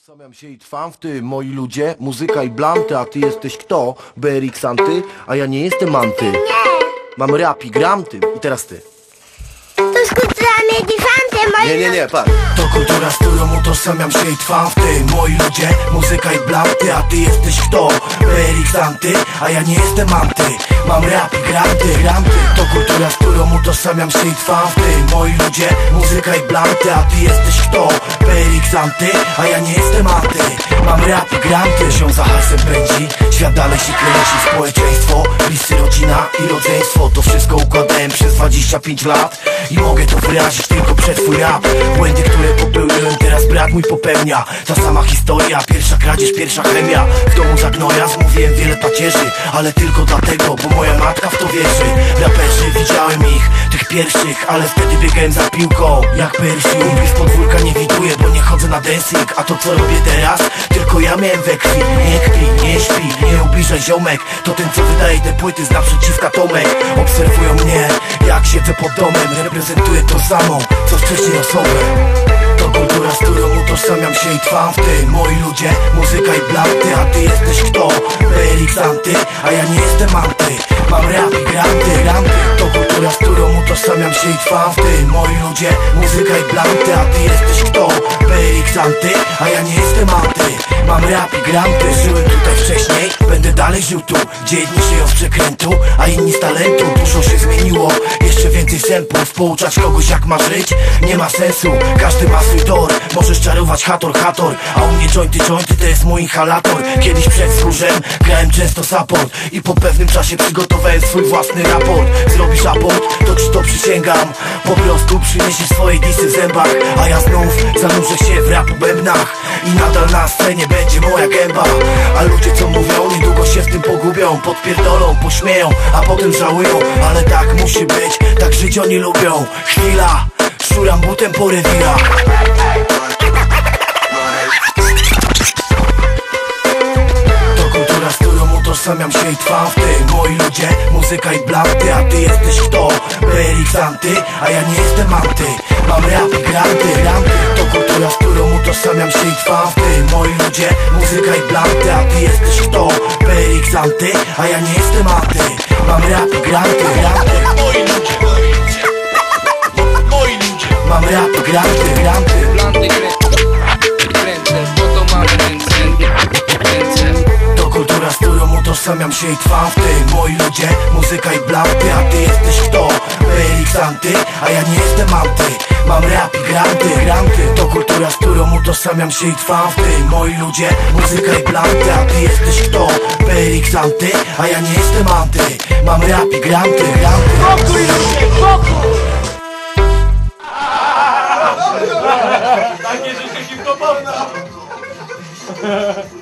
Utożsamiam się i trwam w tym, moi ludzie, muzyka i blanty, a ty jesteś kto? BRX Anty? A ja nie jestem anty. Nie, Mam rap i gram tym. I teraz ty. to kultura medifanty, moi Nie, nie, nie, patrz. To kultura, z którą utożsamiam się i trwam w tym, moi ludzie, muzyka i blanty, a ty jesteś kto? BRX Anty? A ja nie jestem anty. Mam rap i gram ty, gram ty. To kultura, z którą utożsamiam się i trwam w tym, moi ludzie, muzyka i blanty, a ty jesteś kto? BRX Anty? A ja nie jestem anty. Mam rap i gram ty, się za hajsem pędzi Świat dalej się kręci, społeczeństwo Bliscy rodzina i rodzeństwo To wszystko układałem przez 25 lat I mogę to wyrazić tylko przez twój rap Błędy, które popełniłem, mój popełnia. Ta sama historia, pierwsza kradzież, pierwsza chemia. W domu za gnoja zmówiłem wiele pacierzy Ale tylko dlatego, bo moja matka w to wierzy. Raperzy, widziałem ich, tych pierwszych Ale wtedy biegałem za piłką, jak Persium Z podwórka nie widuję, bo nie chodzę na dancing. A to co robię teraz, tylko ja miałem we krwi. Nie kpi, nie śpi, nie ubliżaj ziomek. To ten co wydaje te płyty z naprzeciwka Tomek. Obserwują mnie, jak siedzę pod domem. Reprezentuję to samo, co wcześniej osobę kultura, z którą utożsamiam się i trwam w tym. Moi ludzie, muzyka i blanty, a ty jesteś kto? BRX Anty, a ja nie jestem anty. Mam rap i granty, granty. To kultura, z którą utożsamiam się i trwam w tym. Moi ludzie, muzyka i blanty, a ty jesteś kto? BRX Anty, a ja nie jestem anty. Mam rap i granty, żyłem tutaj wcześniej Żył tu, gdzie jedni żyją z przekrętu A inni z talentu, dużo się zmieniło Jeszcze więcej sępów, pouczać kogoś jak ma żyć Nie ma sensu, każdy ma swój tor Możesz czarować hator, hator. A u mnie jointy, jointy to jest mój inhalator. Kiedyś przed wzgórzem grałem często support I po pewnym czasie przygotowałem swój własny raport. Zrobisz raport, to ci to przysięgam. Po prostu przyniesiesz swoje disy w zębach A ja znów zanurzę się w rapu bębnach I nadal na scenie będzie moja gęba. A ludzie co mówią, niedługo się w tym pogubią. Podpierdolą, pośmieją, a potem żałują. Ale tak musi być, tak żyć oni lubią. Chwila, szuram butem po rewirach To kultura, z którą utożsamiam się i trwam w tym Moi ludzie, muzyka i blanty, a ty jesteś kto? Anty, a ja nie jestem anty. Mam rap i granty. To kultura, z którą utożsamiam się i trwam w tym. Moi ludzie, muzyka i blanty, a ty jesteś kto? Anty, a ja nie jestem anty Mam rap i granty, granty. Moi ludzie, moi ludzie. Moi ludzie Mam rap i granty, granty. Blanty kręcę, to mam ręce, ręce. To kultura, z którą utożsamiam się i trwam w tym. Moi ludzie, muzyka i blanty, a ty jesteś kto? BRX Anty, a ja nie jestem anty Mam rap i granty, granty Utożsamiam się i trwam w tym Moi ludzie, muzyka i planty A ty jesteś kto? Periksanty? A ja nie jestem anty Mam rap i granty, granty Spokój ludzie, spokój! Takie rzeczy hip-hopowe